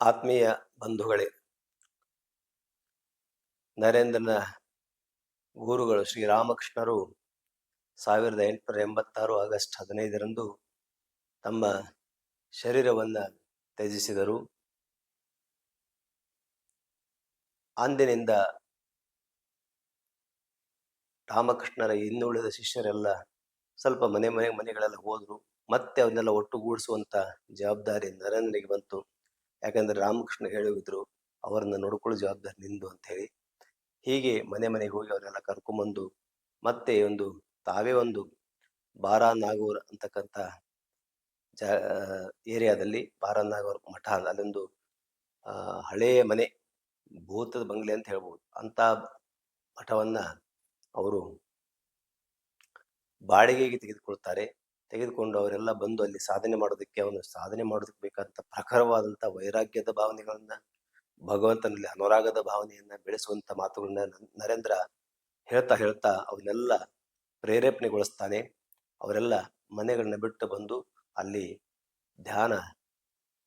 ಆತ್ಮೀಯ ಬಂಧುಗಳೇ, ನರೇಂದ್ರನ ಗುರುಗಳು ಶ್ರೀರಾಮಕೃಷ್ಣರು ಸಾವಿರದ ಎಂಟುನೂರ ಎಂಬತ್ತಾರು ಆಗಸ್ಟ್ ಹದಿನೈದರಂದು ತಮ್ಮ ಶರೀರವನ್ನು ತ್ಯಜಿಸಿದರು. ಅಂದಿನಿಂದ ರಾಮಕೃಷ್ಣರ ಇನ್ನುಳಿದ ಶಿಷ್ಯರೆಲ್ಲ ಸ್ವಲ್ಪ ಮನೆ ಮನೆ ಮನೆಗಳೆಲ್ಲ ಹೋದರು. ಮತ್ತೆ ಅವನ್ನೆಲ್ಲ ಒಟ್ಟುಗೂಡಿಸುವಂತ ಜವಾಬ್ದಾರಿ ನರೇಂದ್ರನಿಗೆ ಬಂತು. ಯಾಕಂದ್ರೆ ರಾಮಕೃಷ್ಣ ಹೇಳಿದ್ರು, ಅವರನ್ನ ನೋಡ್ಕೊಳ್ಳೋ ಜವಾಬ್ದಾರಿ ನಿಂದು ಅಂತ ಹೇಳಿ. ಹೀಗೆ ಮನೆ ಮನೆಗೆ ಹೋಗಿ ಅವರೆಲ್ಲ ಕರ್ಕೊಂಬಂದು, ಮತ್ತೆ ಒಂದು ತಾವೇ ಒಂದು ಬಾರಾನಾಗೂರ್ ಅಂತಕ್ಕಂಥ ಜ ಏರಿಯಾದಲ್ಲಿ ಬಾರಾನಾಗೂರ್ ಮಠ, ಅಲ್ಲೊಂದು, ಆ ಹಳೆಯ ಮನೆ, ಭೂತದ ಬಂಗ್ಲೆ ಅಂತ ಹೇಳ್ಬೋದು. ಅಂತ ಮಠವನ್ನ ಅವರು ಬಾಡಿಗೆಗೆ ತೆಗೆದುಕೊಳ್ತಾರೆ. ತೆಗೆದುಕೊಂಡು ಅವರೆಲ್ಲ ಬಂದು ಅಲ್ಲಿ ಸಾಧನೆ ಮಾಡೋದಕ್ಕೆ ಅವನು ಸಾಧನೆ ಮಾಡೋದಕ್ಕೆ ಬೇಕಾದಂಥ ಪ್ರಖರವಾದಂಥ ವೈರಾಗ್ಯದ ಭಾವನೆಗಳನ್ನ, ಭಗವಂತನಲ್ಲಿ ಅನುರಾಗದ ಭಾವನೆಯನ್ನ ಬೆಳೆಸುವಂತ ಮಾತುಗಳನ್ನ ನರೇಂದ್ರ ಹೇಳ್ತಾ ಹೇಳ್ತಾ ಅವನ್ನೆಲ್ಲ ಪ್ರೇರೇಪಣೆಗೊಳಿಸ್ತಾನೆ. ಅವರೆಲ್ಲ ಮನೆಗಳನ್ನ ಬಿಟ್ಟು ಬಂದು ಅಲ್ಲಿ ಧ್ಯಾನ,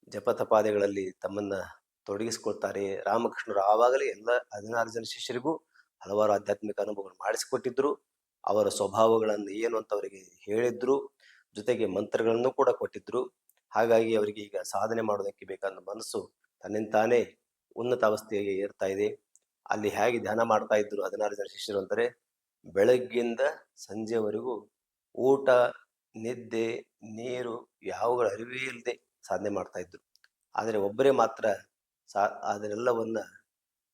ಜಪತಪಾದೆಗಳಲ್ಲಿ ತಮ್ಮನ್ನ ತೊಡಗಿಸಿಕೊಳ್ತಾರೆ. ರಾಮಕೃಷ್ಣರು ಆವಾಗಲೇ ಎಲ್ಲ ಹದಿನಾರು ಜನ ಶಿಷ್ಯರಿಗೂ ಹಲವಾರು ಆಧ್ಯಾತ್ಮಿಕ ಅನುಭವಗಳು ಮಾಡಿಸಿಕೊಟ್ಟಿದ್ರು. ಅವರ ಸ್ವಭಾವಗಳನ್ನು ಏನು ಅಂತ ಅವರಿಗೆ ಹೇಳಿದ್ರು. ಜೊತೆಗೆ ಮಂತ್ರಗಳನ್ನು ಕೂಡ ಕೊಟ್ಟಿದ್ರು. ಹಾಗಾಗಿ ಅವರಿಗೆ ಈಗ ಸಾಧನೆ ಮಾಡೋದಕ್ಕೆ ಬೇಕಾದ ಮನಸ್ಸು ತನ್ನಿಂತಾನೇ ಉನ್ನತ ಅವಸ್ಥೆಗೆ ಏರ್ತಾ ಇದೆ. ಅಲ್ಲಿ ಹೇಗೆ ಧ್ಯಾನ ಮಾಡ್ತಾ ಇದ್ರು ಹದಿನಾರು ಜನ ಶಿಷ್ಯರು ಅಂದರೆ, ಬೆಳಗ್ಗಿಂದ ಸಂಜೆವರೆಗೂ ಊಟ, ನಿದ್ದೆ, ನೀರು ಯಾವುಗಳ ಅರಿವೇ ಇಲ್ಲದೆ ಸಾಧನೆ ಮಾಡ್ತಾ ಇದ್ರು. ಆದರೆ ಒಬ್ಬರೇ ಮಾತ್ರ ಸಾ ಅದನ್ನೆಲ್ಲವನ್ನ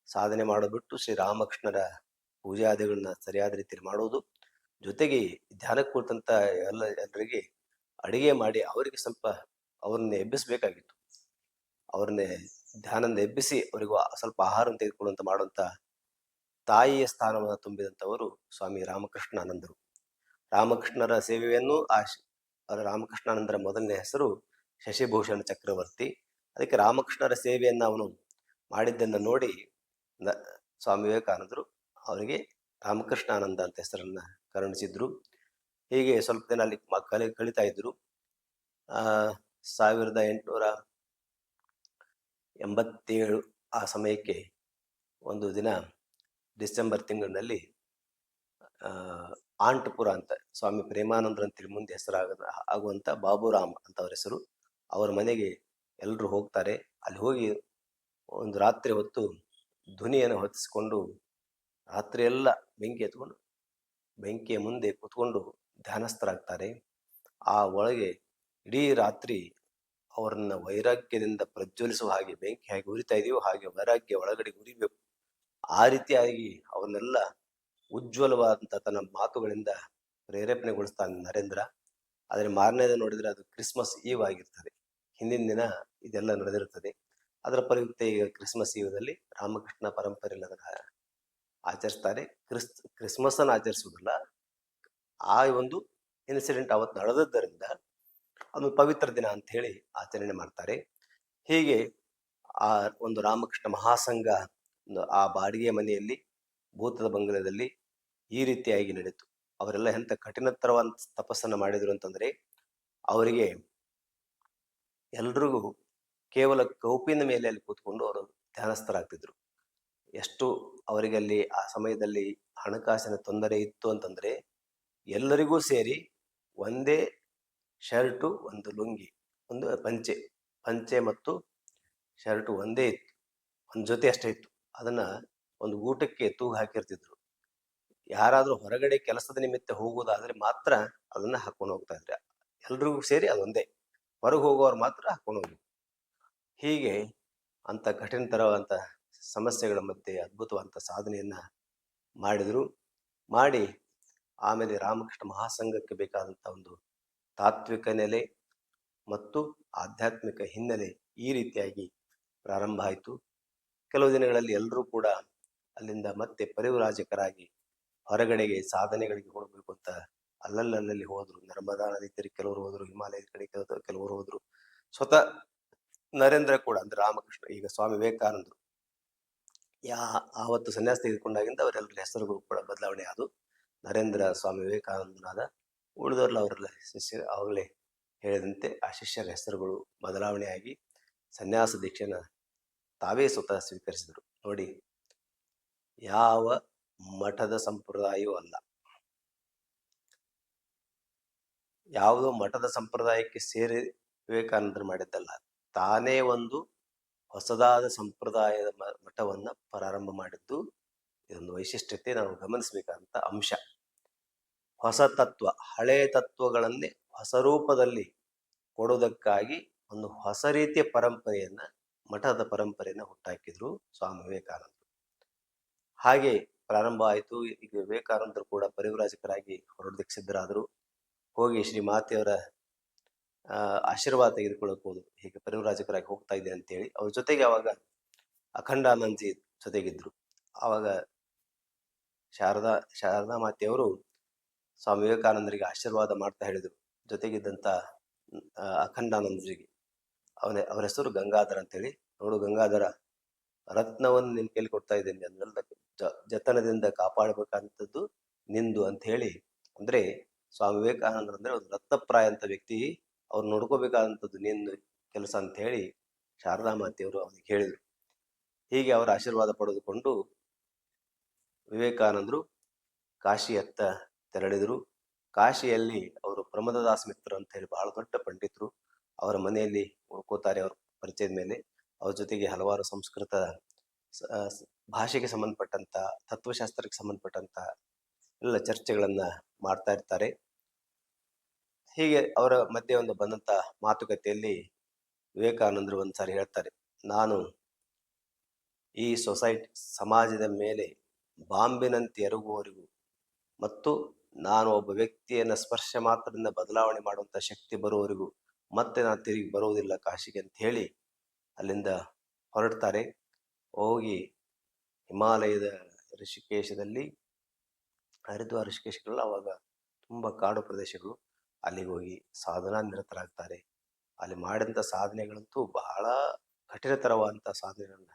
ಸಾಧನೆ ಮಾಡಿಬಿಟ್ಟು ಶ್ರೀ ರಾಮಕೃಷ್ಣರ ಪೂಜಾದಿಗಳನ್ನ ಸರಿಯಾದ ರೀತಿಯಲ್ಲಿ ಮಾಡುವುದು ಜೊತೆಗೆ ಧ್ಯಾನಕ್ಕೆ ಕುಳಿತಂತ ಎಲ್ಲ ಜನರಿಗೆ ಅಡಿಗೆ ಮಾಡಿ ಅವರಿಗೆ ಸ್ವಲ್ಪ ಅವ್ರನ್ನ ಎಬ್ಬಿಸಬೇಕಾಗಿತ್ತು. ಅವ್ರನ್ನೇ ಧ್ಯಾನದಿಂದ ಎಬ್ಬಿಸಿ ಅವರಿಗೂ ಸ್ವಲ್ಪ ಆಹಾರವನ್ನು ತೆಗೆದುಕೊಳ್ಳುವಂತ ಮಾಡುವಂತ ತಾಯಿಯ ಸ್ಥಾನವನ್ನು ತುಂಬಿದಂಥವರು ಸ್ವಾಮಿ ರಾಮಕೃಷ್ಣಾನಂದರು. ರಾಮಕೃಷ್ಣರ ಸೇವೆಯನ್ನು ಆ ರಾಮಕೃಷ್ಣಾನಂದರ ಮೊದಲನೇ ಹೆಸರು ಶಶಿಭೂಷಣ ಚಕ್ರವರ್ತಿ. ಅದಕ್ಕೆ ರಾಮಕೃಷ್ಣರ ಸೇವೆಯನ್ನು ಅವನು ಮಾಡಿದ್ದನ್ನು ನೋಡಿ ಸ್ವಾಮಿ ವಿವೇಕಾನಂದರು ಅವರಿಗೆ ರಾಮಕೃಷ್ಣಾನಂದ ಅಂತ ಹೆಸರನ್ನ ಕರುಣಿಸಿದ್ರು. ಹೀಗೆ ಸ್ವಲ್ಪ ದಿನ ಅಲ್ಲಿ ಕಲಿ, ಕಲಿತಾ ಇದ್ರು. ಆ, ಸಾವಿರದ ಎಂಟುನೂರ ಎಂಬತ್ತೇಳು ಆ ಸಮಯಕ್ಕೆ ಒಂದು ದಿನ ಡಿಸೆಂಬರ್ ತಿಂಗಳಿನಲ್ಲಿ ಆಂಟಪುರ ಅಂತ ಸ್ವಾಮಿ ಪ್ರೇಮಾನಂದ್ರ ಅಂತೇಳಿ ಮುಂದೆ ಹೆಸರಾಗ ಆಗುವಂತ ಬಾಬುರಾಮ್ ಅಂತ ಅವ್ರ ಹೆಸರು. ಅವರ ಮನೆಗೆ ಎಲ್ಲರೂ ಹೋಗ್ತಾರೆ. ಅಲ್ಲಿ ಹೋಗಿ ಒಂದು ರಾತ್ರಿ ಹೊತ್ತು ಧ್ವನಿಯನ್ನು ಹೊತ್ತಿಸಿಕೊಂಡು ರಾತ್ರಿಯೆಲ್ಲ ಬೆಂಕಿ ಎತ್ಕೊಂಡು, ಬೆಂಕಿಯ ಮುಂದೆ ಕೂತ್ಕೊಂಡು ಧ್ಯಾನಸ್ಥರಾಗ್ತಾರೆ. ಆ ಒಳಗೆ ಇಡೀ ರಾತ್ರಿ ಅವರನ್ನ ವೈರಾಗ್ಯದಿಂದ ಪ್ರಜ್ವಲಿಸುವ ಹಾಗೆ ಬೆಂಕಿ ಹೇಗೆ ಉರಿತಾ ಇದೆಯೋ ಹಾಗೆ ವೈರಾಗ್ಯ ಒಳಗಡೆ ಉರಿಬೇಕು. ಆ ರೀತಿಯಾಗಿ ಅವನ್ನೆಲ್ಲ ಉಜ್ವಲವಾದಂತ ತನ್ನ ಮಾತುಗಳಿಂದ ಪ್ರೇರೇಪಣೆಗೊಳಿಸ್ತಾನೆ ನರೇಂದ್ರ. ಆದರೆ ಮಾರನೇದ ನೋಡಿದರೆ ನೋಡಿದ್ರೆ ಅದು ಕ್ರಿಸ್ಮಸ್ ಈವ್ ಆಗಿರ್ತದೆ. ಹಿಂದಿನ ದಿನ ಇದೆಲ್ಲ ನಡೆದಿರುತ್ತದೆ. ಅದರ ಪ್ರಯುಕ್ತ ಈಗ ಕ್ರಿಸ್ಮಸ್ ಈವದಲ್ಲಿ ರಾಮಕೃಷ್ಣ ಪರಂಪರೆಯಲ್ಲಿ ಅದನ್ನ ಆಚರಿಸ್ತಾರೆ. ಕ್ರಿಸ್ ಕ್ರಿಸ್ಮಸ್ ಅನ್ನು ಆಚರಿಸುವುದಿಲ್ಲ ಆ ಒಂದು ಇನ್ಸಿಡೆಂಟ್ ಅವತ್ತು ನಡೆದದ್ದರಿಂದ ಅದು ಪವಿತ್ರ ದಿನ ಅಂತ ಹೇಳಿ ಆಚರಣೆ ಮಾಡ್ತಾರೆ. ಹೀಗೆ ಆ ಒಂದು ರಾಮಕೃಷ್ಣ ಮಹಾಸಂಘ ಆ ಬಾಡಿಗೆ ಮನೆಯಲ್ಲಿ, ಭೂತದ ಬಂಗಲದಲ್ಲಿ ಈ ರೀತಿಯಾಗಿ ನಡೆಯಿತು. ಅವರೆಲ್ಲ ಎಂತ ಕಠಿಣತರವಾದ ತಪಸ್ಸನ್ನು ಮಾಡಿದ್ರು ಅಂತಂದ್ರೆ, ಅವರಿಗೆ ಎಲ್ರಿಗೂ ಕೇವಲ ಕೌಪಿನ ಮೇಲೆ ಅಲ್ಲಿ ಕೂತ್ಕೊಂಡು ಅವರು ಧ್ಯಾನಸ್ಥರಾಗ್ತಿದ್ರು. ಎಷ್ಟು ಅವರಿಗೆ ಅಲ್ಲಿ ಆ ಸಮಯದಲ್ಲಿ ಹಣಕಾಸಿನ ತೊಂದರೆ ಇತ್ತು ಅಂತಂದ್ರೆ ಎಲ್ಲರಿಗೂ ಸೇರಿ ಒಂದೇ ಶರ್ಟು, ಒಂದು ಲುಂಗಿ, ಒಂದು ಪಂಚೆ ಪಂಚೆ ಮತ್ತು ಶರ್ಟು ಒಂದೇ ಇತ್ತು. ಒಂದು ಜೊತೆ ಅಷ್ಟೇ ಇತ್ತು. ಅದನ್ನು ಒಂದು ಊಟಕ್ಕೆ ತೂಗು ಹಾಕಿರ್ತಿದ್ರು. ಯಾರಾದರೂ ಹೊರಗಡೆ ಕೆಲಸದ ನಿಮಿತ್ತ ಹೋಗೋದಾದರೆ ಮಾತ್ರ ಅದನ್ನು ಹಾಕ್ಕೊಂಡು ಹೋಗ್ತಾ ಇದ್ರೆ. ಎಲ್ರಿಗೂ ಸೇರಿ ಅದೊಂದೇ. ಹೊರಗೆ ಹೋಗೋರು ಮಾತ್ರ ಹಾಕ್ಕೊಂಡು ಹೋಗಿ ಹೀಗೆ ಅಂತ ಕಠಿಣತರವಾದಂಥ ಸಮಸ್ಯೆಗಳ ಮಧ್ಯೆ ಅದ್ಭುತವಾದಂಥ ಸಾಧನೆಯನ್ನು ಮಾಡಿದರು. ಮಾಡಿ ಆಮೇಲೆ ರಾಮಕೃಷ್ಣ ಮಹಾಸಂಘಕ್ಕೆ ಬೇಕಾದಂಥ ಒಂದು ತಾತ್ವಿಕ ನೆಲೆ ಮತ್ತು ಆಧ್ಯಾತ್ಮಿಕ ಹಿನ್ನೆಲೆ ಈ ರೀತಿಯಾಗಿ ಪ್ರಾರಂಭ ಆಯಿತು. ಕೆಲವು ದಿನಗಳಲ್ಲಿ ಎಲ್ಲರೂ ಕೂಡ ಅಲ್ಲಿಂದ ಮತ್ತೆ ಪರಿವರಾಜಕರಾಗಿ ಹೊರಗಡೆಗೆ ಸಾಧನೆಗಳಿಗೆ ಹೋಗಬೇಕು ಅಂತ ಅಲ್ಲಲ್ಲಲ್ಲಿ ಹೋದರು. ನರ್ಮದಾ ನದಿ ತೀರ ಕೆಲವರು ಹೋದರು, ಹಿಮಾಲಯದ ಕಡೆ ಕೆಲವು ಕೆಲವರು ಹೋದರು. ಸ್ವತಃ ನರೇಂದ್ರ ಕೂಡ ಅಂದ್ರೆ ರಾಮಕೃಷ್ಣ, ಈಗ ಸ್ವಾಮಿ ವಿವೇಕಾನಂದರು. ಯಾ, ಆವತ್ತು ಸನ್ಯಾಸ ತೆಗೆದುಕೊಂಡಾಗಿಂದ ಅವರೆಲ್ಲರ ಹೆಸರುಗಳು ಕೂಡ ಬದಲಾವಣೆ ಆದವು. ನರೇಂದ್ರ ಸ್ವಾಮಿ ವಿವೇಕಾನಂದನಾದ ಉಳಿದವರಲ್ಲ ಅವರೆಲ್ಲ ಶಿಷ್ಯ ಆಗಲೇ ಹೇಳಿದಂತೆ ಆ ಶಿಷ್ಯರ ಹೆಸರುಗಳು ಬದಲಾವಣೆಯಾಗಿ ಸನ್ಯಾಸ ದೀಕ್ಷೆನ ತಾವೇ ಸ್ವತಃ ಸ್ವೀಕರಿಸಿದರು. ನೋಡಿ, ಯಾವ ಮಠದ ಸಂಪ್ರದಾಯವೂ ಅಲ್ಲ. ಯಾವುದೋ ಮಠದ ಸಂಪ್ರದಾಯಕ್ಕೆ ಸೇರಿ ವಿವೇಕಾನಂದರು ಮಾಡಿದ್ದಲ್ಲ. ತಾನೇ ಒಂದು ಹೊಸದಾದ ಸಂಪ್ರದಾಯದ ಮಠವನ್ನ ಪ್ರಾರಂಭ ಮಾಡಿದ್ದು ಇದೊಂದು ವೈಶಿಷ್ಟ್ಯತೆ ನಾವು ಗಮನಿಸಬೇಕಾದಂಥ ಅಂಶ. ಹೊಸ ತತ್ವ, ಹಳೆ ತತ್ವಗಳನ್ನೇ ಹೊಸ ರೂಪದಲ್ಲಿ ಕೊಡುವುದಕ್ಕಾಗಿ ಒಂದು ಹೊಸ ರೀತಿಯ ಪರಂಪರೆಯನ್ನ, ಮಠದ ಪರಂಪರೆಯನ್ನ ಹುಟ್ಟಾಕಿದ್ರು ಸ್ವಾಮಿ ವಿವೇಕಾನಂದರು. ಹಾಗೆ ಪ್ರಾರಂಭ ಆಯಿತು, ಈಗ ವಿವೇಕಾನಂದರು ಕೂಡ ಪರಿವ್ರಾಜಕರಾಗಿ ಹೊರಡೋದಕ್ಕೆ ಸಿದ್ಧರಾದರು. ಹೋಗಿ ಶ್ರೀ ಮಾತೆಯವರ ಆಶೀರ್ವಾದ ತೆಗೆದುಕೊಳ್ಳಕ್ಕೆ ಹೋದ್ರು. ಹೀಗೆ ಪರಿವ್ರಾಜಕರಾಗಿ ಹೋಗ್ತಾ ಇದೆ ಅಂತೇಳಿ. ಅವ್ರ ಜೊತೆಗೆ ಅವಾಗ ಅಖಂಡಾನಂದಜಿ ಜೊತೆಗಿದ್ರು. ಅವಾಗ ಶಾರದಾ ಶಾರದಾ ಮಾತೆಯವರು ಸ್ವಾಮಿ ವಿವೇಕಾನಂದರಿಗೆ ಆಶೀರ್ವಾದ ಮಾಡ್ತಾ ಹೇಳಿದರು. ಜೊತೆಗಿದ್ದಂಥ ಅಖಂಡಾನಂದರಿಗೆ ಅವನ, ಅವರ ಹೆಸರು ಗಂಗಾಧರ ಅಂತೇಳಿ. ನೋಡು ಗಂಗಾಧರ, ರತ್ನವನ್ನು ನಿನ್ನ ಕೈಲಿ ಕೊಡ್ತಾ ಇದ್ದೀನಿ. ಅದನ್ನೆಲ್ಲ ಜತನದಿಂದ ಕಾಪಾಡಬೇಕಂಥದ್ದು ನಿಂದು ಅಂತ ಹೇಳಿ, ಅಂದರೆ ಸ್ವಾಮಿ ವಿವೇಕಾನಂದರು ಅಂದರೆ ಒಂದು ರತ್ನಪ್ರಾಯ ಅಂತ ವ್ಯಕ್ತಿ ಅವ್ರು ನೋಡ್ಕೋಬೇಕಾದಂಥದ್ದು ನಿಂದು ಕೆಲಸ ಅಂತ ಹೇಳಿ ಶಾರದಾ ಮಾತೆಯವರು ಅವನಿಗೆ ಹೇಳಿದರು. ಹೀಗೆ ಅವರ ಆಶೀರ್ವಾದ ಪಡೆದುಕೊಂಡು ವಿವೇಕಾನಂದರು ಕಾಶಿಯತ್ತ ತೆರಳಿದರು. ಕಾಶಿಯಲ್ಲಿ ಅವರು ಪ್ರಮದದಾಸ್ ಮಿತ್ರ ಅಂತ ಹೇಳಿ ಬಹಳ ದೊಡ್ಡ ಪಂಡಿತರು. ಅವರ ಮನೆಯಲ್ಲಿ ಉಳ್ಕೋತಾರೆ ಅವ್ರ ಪರಿಚಯದ ಮೇಲೆ. ಅವ್ರ ಜೊತೆಗೆ ಹಲವಾರು ಸಂಸ್ಕೃತ ಭಾಷೆಗೆ ಸಂಬಂಧಪಟ್ಟಂತ, ತತ್ವಶಾಸ್ತ್ರಕ್ಕೆ ಸಂಬಂಧಪಟ್ಟಂತ ಎಲ್ಲ ಚರ್ಚೆಗಳನ್ನ ಮಾಡ್ತಾ ಇರ್ತಾರೆ. ಹೀಗೆ ಅವರ ಮಧ್ಯೆ ಒಂದು ಬಂದಂತ ಮಾತುಕತೆಯಲ್ಲಿ ವಿವೇಕಾನಂದರು ಒಂದ್ಸಾರಿ ಹೇಳ್ತಾರೆ, ನಾನು ಈ ಸೊಸೈಟಿ, ಸಮಾಜದ ಮೇಲೆ ಬಾಂಬಿನಂತೆ ಎರಗುವವರಿಗೂ ಮತ್ತು ನಾನು ಒಬ್ಬ ವ್ಯಕ್ತಿಯನ್ನು ಸ್ಪರ್ಶ ಮಾತ್ರದಿಂದ ಬದಲಾವಣೆ ಮಾಡುವಂಥ ಶಕ್ತಿ ಬರುವವರಿಗೂ ಮತ್ತೆ ನಾನು ತಿರುಗಿ ಬರುವುದಿಲ್ಲ ಕಾಶಿಗೆ ಅಂತ ಹೇಳಿ ಅಲ್ಲಿಂದ ಹೊರಡ್ತಾರೆ. ಹೋಗಿ ಹಿಮಾಲಯದ ಋಷಿಕೇಶದಲ್ಲಿ, ಹರಿದ್ವಾರ ಋಷಿಕೇಶಗಳು ಅವಾಗ ತುಂಬ ಕಾಡು ಪ್ರದೇಶಗಳು. ಅಲ್ಲಿಗೆ ಹೋಗಿ ಸಾಧನಾ ನಿರತರಾಗ್ತಾರೆ. ಅಲ್ಲಿ ಮಾಡಿದಂಥ ಸಾಧನೆಗಳಂತೂ ಬಹಳ ಕಠಿಣತರವಾದಂಥ ಸಾಧನೆಗಳನ್ನ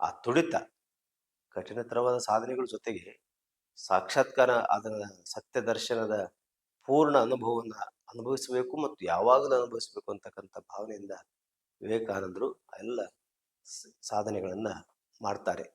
ಆ ತುಡಿತ ಕಠಿಣತರವಾದ ಸಾಧನೆಗಳ ಜೊತೆಗೆ ಸಾಕ್ಷಾತ್ಕಾರ ಅದರ ಸತ್ಯ ದರ್ಶನದ ಪೂರ್ಣ ಅನುಭವವನ್ನು ಅನುಭವಿಸಬೇಕು ಮತ್ತು ಯಾವಾಗಲೂ ಅನುಭವಿಸಬೇಕು ಅಂತಕ್ಕಂಥ ಭಾವನೆಯಿಂದ ವಿವೇಕಾನಂದರು ಎಲ್ಲ ಸಾಧನೆಗಳನ್ನು ಮಾಡ್ತಾರೆ.